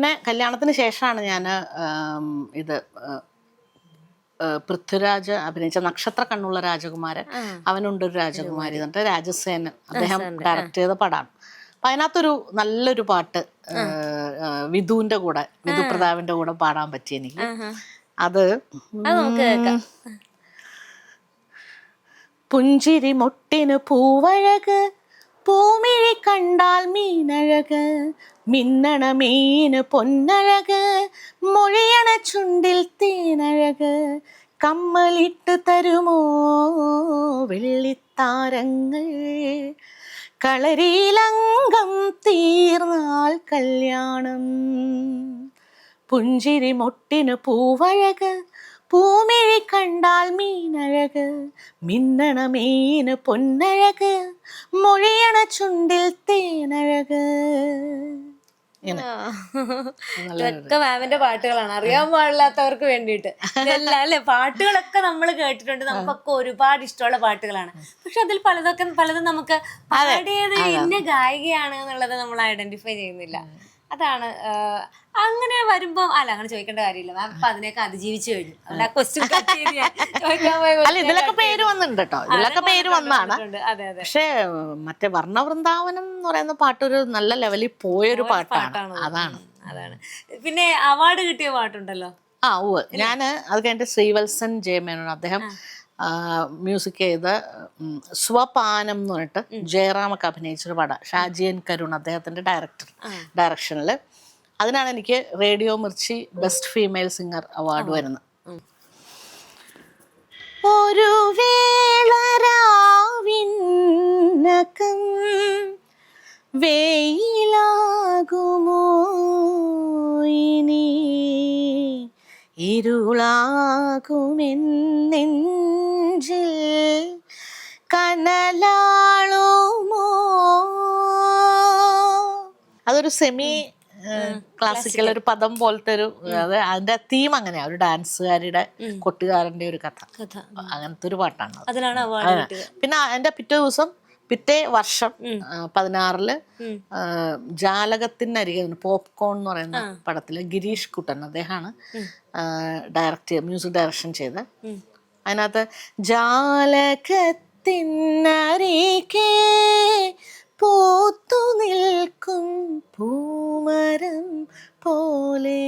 പിന്നെ കല്യാണത്തിന് ശേഷമാണ് ഞാൻ ഇത് പൃഥ്വിരാജ് അഭിനയിച്ച നക്ഷത്ര കണ്ണുള്ള രാജകുമാരൻ. അവനുണ്ട് ഒരു രാജകുമാരി എന്നിട്ട് രാജസേനൻ. അദ്ദേഹം ഡയറക്റ്റ് ചെയ്ത പടമാണ് അപ്പൊ അതിനകത്തൊരു നല്ലൊരു പാട്ട് വിധുവിന്റെ കൂടെ വിധു പ്രതാപിന്റെ കൂടെ പാടാൻ പറ്റി എനിക്ക്. അത് പുഞ്ചിരി മുട്ടിന് പൂവഴക് പൂമിഴി കണ്ടാൽ മീനഴക് മിന്നണ മീന് പൊന്നഴക് മൊഴിയണ ചുണ്ടിൽ തേനഴക് കമ്മലിട്ട് തരുമോ വെള്ളിത്താരങ്ങൾ? കളരിയിലങ്കം തീർന്നാൽ കല്യാണം. പുഞ്ചിരി മൊട്ടിന് പൂവഴക് പൂമിഴി കണ്ടാൽ മീനഴക് മിന്നണ മീന് പൊന്നഴക് മൊഴിയണ ചുണ്ടിൽ തേനഴക്. ഇതൊക്കെ മാമിന്റെ പാട്ടുകളാണ്. അറിയാൻ പാടില്ലാത്തവർക്ക് വേണ്ടിയിട്ട്. ഇതെല്ലാം അല്ലെ? പാട്ടുകളൊക്കെ നമ്മൾ കേട്ടിട്ടുണ്ട്. നമുക്കൊക്കെ ഒരുപാട് ഇഷ്ടമുള്ള പാട്ടുകളാണ്. പക്ഷെ അതിൽ പലതൊക്കെ പലതും നമുക്ക് പാടിയത് ഇന്ന ഗായികയാണ് എന്നുള്ളത് നമ്മൾ ഐഡന്റിഫൈ ചെയ്യുന്നില്ല. അതാണ് അങ്ങനെ വരുമ്പോ അല്ല അങ്ങനെ ചോദിക്കേണ്ട കാര്യമില്ല. മാം ഇപ്പൊ അതിനെയൊക്കെ അതിജീവിച്ചു കഴിഞ്ഞു. അതുകൊണ്ട് ആ ക്വസ്റ്റ്യൻ ചോദിക്കാൻ പോയ അല്ല ഇതിലൊക്കെ പേര് വന്നിട്ടുണ്ട് കേട്ടോ ഇതിലൊക്കെ പേര് വന്നാണ്. അതെ അതെ. പക്ഷേ മറ്റേ വർണവൃന്ദാവനം എന്ന് പറയുന്ന പാട്ട് ഒരു നല്ല ലെവലിൽ പോയൊരു പാട്ടാണ്. പാട്ടാണ്. അതാണ്. അതാണ്. പിന്നെ അവാർഡ് കിട്ടിയ പാട്ടുണ്ടല്ലോ? ആ ഓ ഞാൻ അത് കഴിഞ്ഞിട്ട് ശ്രീവത്സൻ ജയമേനോട് അദ്ദേഹം മ്യൂസിക് ചെയ്ത് സ്വപാനം എന്ന് പറഞ്ഞിട്ട് ജയറാമൊക്കെ അഭിനയിച്ചൊരു പടം. ഷാജിയൻ കരുൺ അദ്ദേഹത്തിന്റെ ഡയറക്ടർ ഡയറക്ഷനിൽ അതിനാണ് എനിക്ക് radio Mirchi best female singer award വരുന്നത്. ഒരു വേളരാവിന്നകം വെയിലാകുമോ ഇനി? ഇരുളാകുമെന്നെഞ്ചിൽ അതൊരു സെമി ക്ലാസിക്കൽ ഒരു പദം പോലത്തെ ഒരു അത് അതിന്റെ തീം അങ്ങനെയാ. ഒരു ഡാൻസുകാരുടെ കൊട്ടുകാരന്റെ ഒരു കഥ. അങ്ങനത്തെ ഒരു പാട്ടാണ്. അതിനാണ് പിന്നെ എന്റെ പിറ്റേ ദിവസം പിറ്റേ വർഷം പതിനാറിൽ ജാലകത്തിനരികെ പോപ്കോൺ എന്ന് പറയുന്ന പടത്തിൽ ഗിരീഷ് കുട്ടൻ അദ്ദേഹമാണ് ഡയറക്റ്റ് മ്യൂസിക് ഡയറക്ഷൻ ചെയ്ത് അതിനകത്ത് ജാലകത്തിനരികെ പോത്തു നിൽക്കും പോലെ